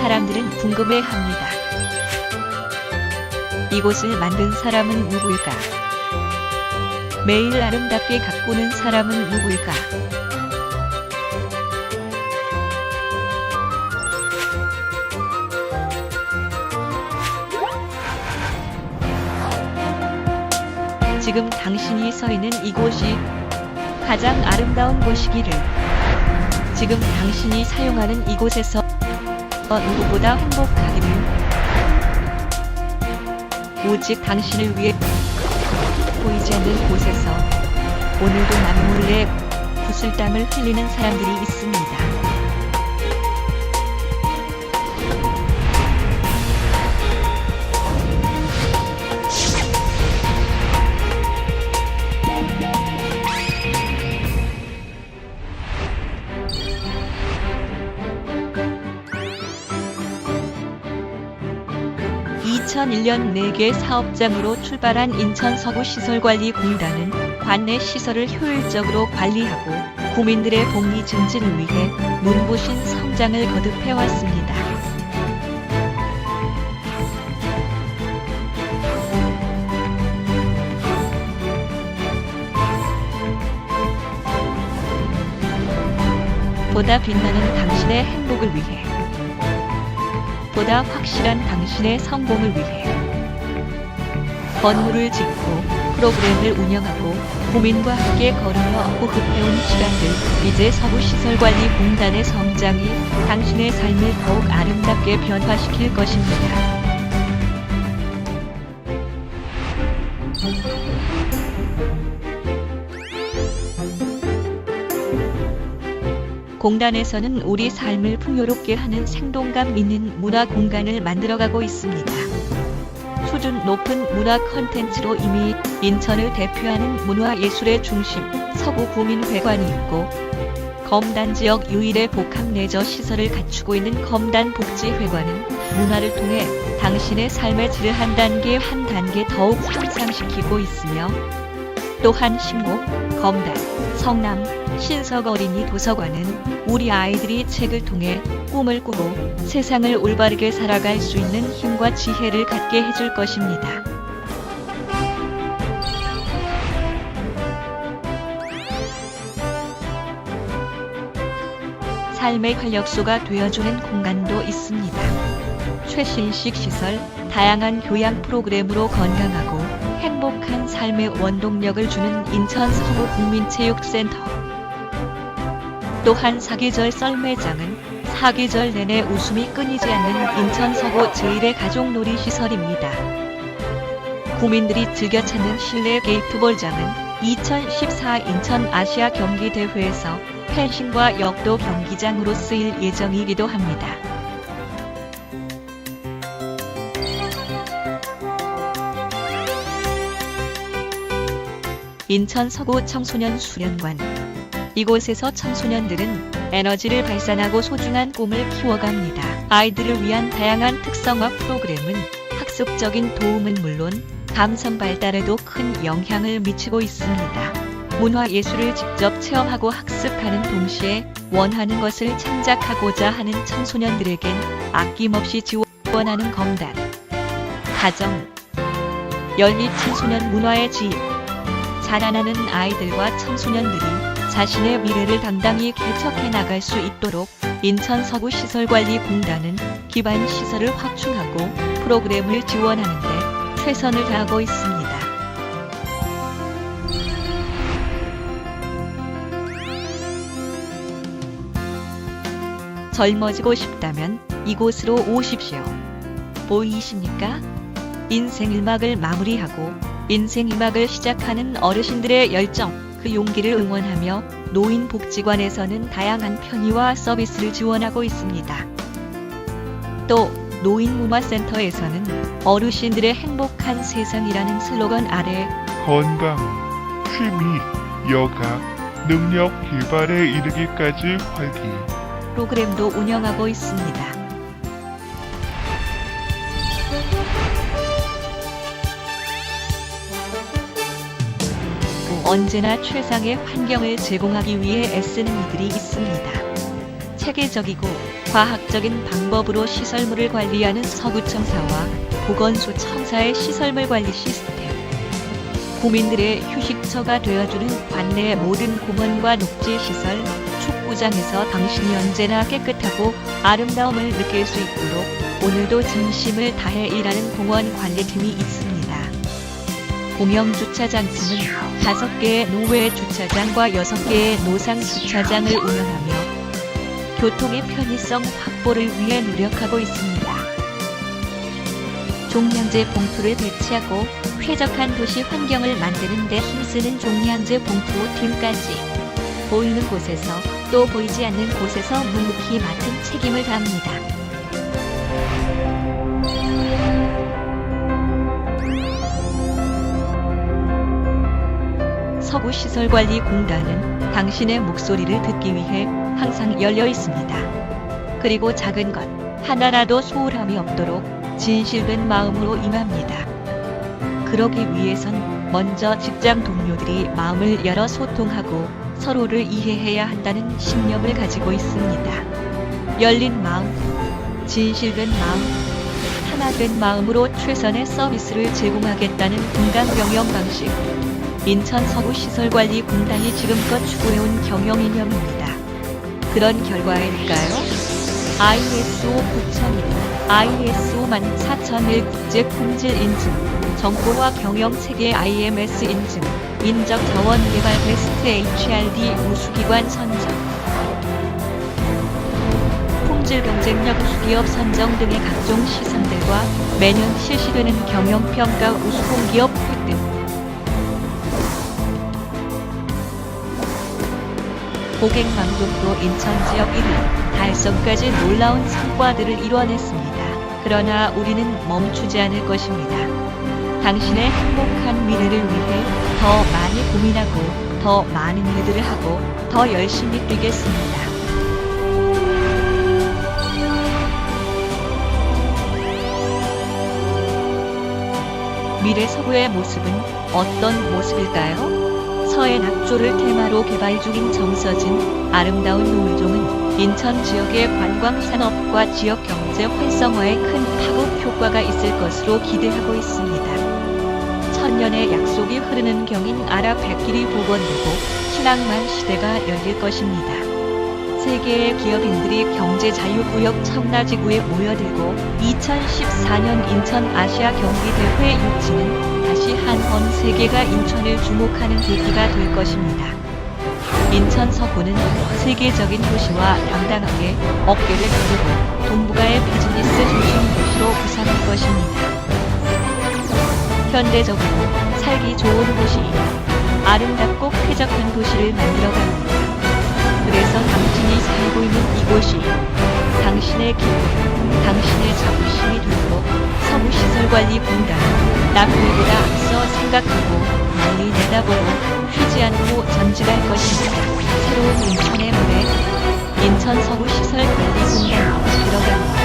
사람들은 궁금해합니다. 이곳을 만든 사람은 누구일까? 매일 아름답게 가꾸는 사람은 누구일까? 지금 당신이 서 있는 이곳이 가장 아름다운 곳이기를. 지금 당신이 사용하는 이곳에서 누구보다 행복하기를. 오직 당신을 위해 보이지 않는 곳에서 오늘도 남몰래 구슬땀을 흘리는 사람들이 있습니다. (2001년) 4개 사업장으로 출발한 인천 서구 시설관리공단은 관내 시설을 효율적으로 관리하고 구민들의 복리 증진을 위해 눈부신 성장을 거듭해 왔습니다. 보다 빛나는 당신의 행복을 위해 보다 확실한 당신의 성공을 위해 건물을 짓고 프로그램을 운영하고 고민과 함께 걸으며 호흡해온 시간들 이제 서구시설관리공단의 성장이 당신의 삶을 더욱 아름답게 변화시킬 것입니다. 공단에서는 우리 삶을 풍요롭게 하는 생동감 있는 문화 공간을 만들어가고 있습니다. 수준 높은 문화 컨텐츠로 이미 인천을 대표하는 문화예술의 중심 서구구민회관이 있고 검단 지역 유일의 복합 레저 시설을 갖추고 있는 검단 복지회관은 문화를 통해 당신의 삶의 질을 한 단계 한 단계 더욱 향상시키고 있으며 또한 신곡, 검단, 성남, 신석 어린이 도서관은 우리 아이들이 책을 통해 꿈을 꾸고 세상을 올바르게 살아갈 수 있는 힘과 지혜를 갖게 해줄 것입니다. 삶의 활력소가 되어주는 공간도 있습니다. 최신식 시설, 다양한 교양 프로그램으로 건강하고 행복한 삶의 원동력을 주는 인천 서구 국민체육센터. 또한 사계절 썰매장은 사계절 내내 웃음이 끊이지 않는 인천 서구 제1의 가족놀이 시설입니다. 구민들이 즐겨 찾는 실내 게이트볼장은 2014 인천 아시아 경기 대회에서 펜싱과 역도 경기장으로 쓰일 예정이기도 합니다. 인천 서구 청소년 수련관. 이곳에서 청소년들은 에너지를 발산하고 소중한 꿈을 키워갑니다. 아이들을 위한 다양한 특성화 프로그램은 학습적인 도움은 물론 감성 발달에도 큰 영향을 미치고 있습니다. 문화 예술을 직접 체험하고 학습하는 동시에 원하는 것을 창작하고자 하는 청소년들에겐 아낌없이 지원하는 검단. 가정. 연립 청소년 문화의 지입. 자라나는 아이들과 청소년들이 자신의 미래를 당당히 개척해 나갈 수 있도록 인천 서구 시설관리공단은 기반 시설을 확충하고 프로그램을 지원하는데 최선을 다하고 있습니다. 젊어지고 싶다면 이곳으로 오십시오. 보이십니까? 인생 1막을 마무리하고 인생 2막을 시작하는 어르신들의 열정, 그 용기를 응원하며 노인복지관에서는 다양한 편의와 서비스를 지원하고 있습니다. 또 노인문화센터에서는 어르신들의 행복한 세상이라는 슬로건 아래 건강, 취미, 여가, 능력 개발에 이르기까지 활기. 프로그램도 운영하고 있습니다. 언제나 최상의 환경을 제공하기 위해 애쓰는 이들이 있습니다. 체계적이고 과학적인 방법으로 시설물을 관리하는 서구청사와 보건소 청사의 시설물 관리 시스템. 국민들의 휴식처가 되어주는 관내 모든 공원과 녹지 시설, 축구장에서 당신이 언제나 깨끗하고 아름다움을 느낄 수 있도록 오늘도 진심을 다해 일하는 공원 관리팀이 있습니다. 공영 주차장 팀은 5개의 노외 주차장과 6개의 노상 주차장을 운영하며 교통의 편의성 확보를 위해 노력하고 있습니다. 종량제 봉투를 배치하고 쾌적한 도시 환경을 만드는 데 힘쓰는 종량제 봉투 팀까지 보이는 곳에서 또 보이지 않는 곳에서 묵묵히 맡은 책임을 다합니다. 서구시설관리공단은 당신의 목소리를 듣기 위해 항상 열려 있습니다. 그리고 작은 것 하나라도 소홀함이 없도록 진실된 마음으로 임합니다. 그러기 위해선 먼저 직장 동료들이 마음을 열어 소통하고 서로를 이해해야 한다는 신념을 가지고 있습니다. 열린 마음, 진실된 마음, 하나된 마음으로 최선의 서비스를 제공하겠다는 분강경영 방식. 인천 서구시설관리공단이 지금껏 추구해온 경영 이념입니다. 그런 결과일까요? ISO 9001, ISO 14001 국제 품질 인증, 정보화 경영 체계 IMS 인증, 인적 자원 개발 베스트 HRD 우수기관 선정, 품질 경쟁력 우수기업 선정 등의 각종 시상들과 매년 실시되는 경영평가 우수공기업 획득, 고객 만족도 인천 지역 1위 달성까지 놀라운 성과들을 이뤄냈습니다. 그러나 우리는 멈추지 않을 것입니다. 당신의 행복한 미래를 위해 더 많이 고민하고 더 많은 일들을 하고 더 열심히 뛰겠습니다. 미래 서구의 모습은 어떤 모습일까요? 서해 낙조를 테마로 개발 중인 정서진 아름다운 노을종은 인천 지역의 관광 산업과 지역 경제 활성화에 큰 파급 효과가 있을 것으로 기대하고 있습니다. 천년의 약속이 흐르는 경인 아랍 백길이 복원되고 신앙만 시대가 열릴 것입니다. 세계의 기업인들이 경제 자유구역 청라지구에 모여들고 2014년 인천 아시아 경기대회 육지는 다시 한 번 세계가 인천을 주목하는 계기가 될 것입니다. 인천 서구는 세계적인 도시와 당당하게 어깨를 겨루고 동북아의 비즈니스 중심 도시로 부상할 것입니다. 현대적으로 살기 좋은 도시, 아름답고 쾌적한 도시를 만들어갑니다. 그래서 당신이 살고 있는 이곳이 당신의 기쁨, 당신의 자부심이 되고 서구시설관리공단은 남들보다 앞서 생각하고 멀리 내다보고 쉬지 않고 전진할 것입니다. 새로운 인천의 무대, 인천 서구시설관리공단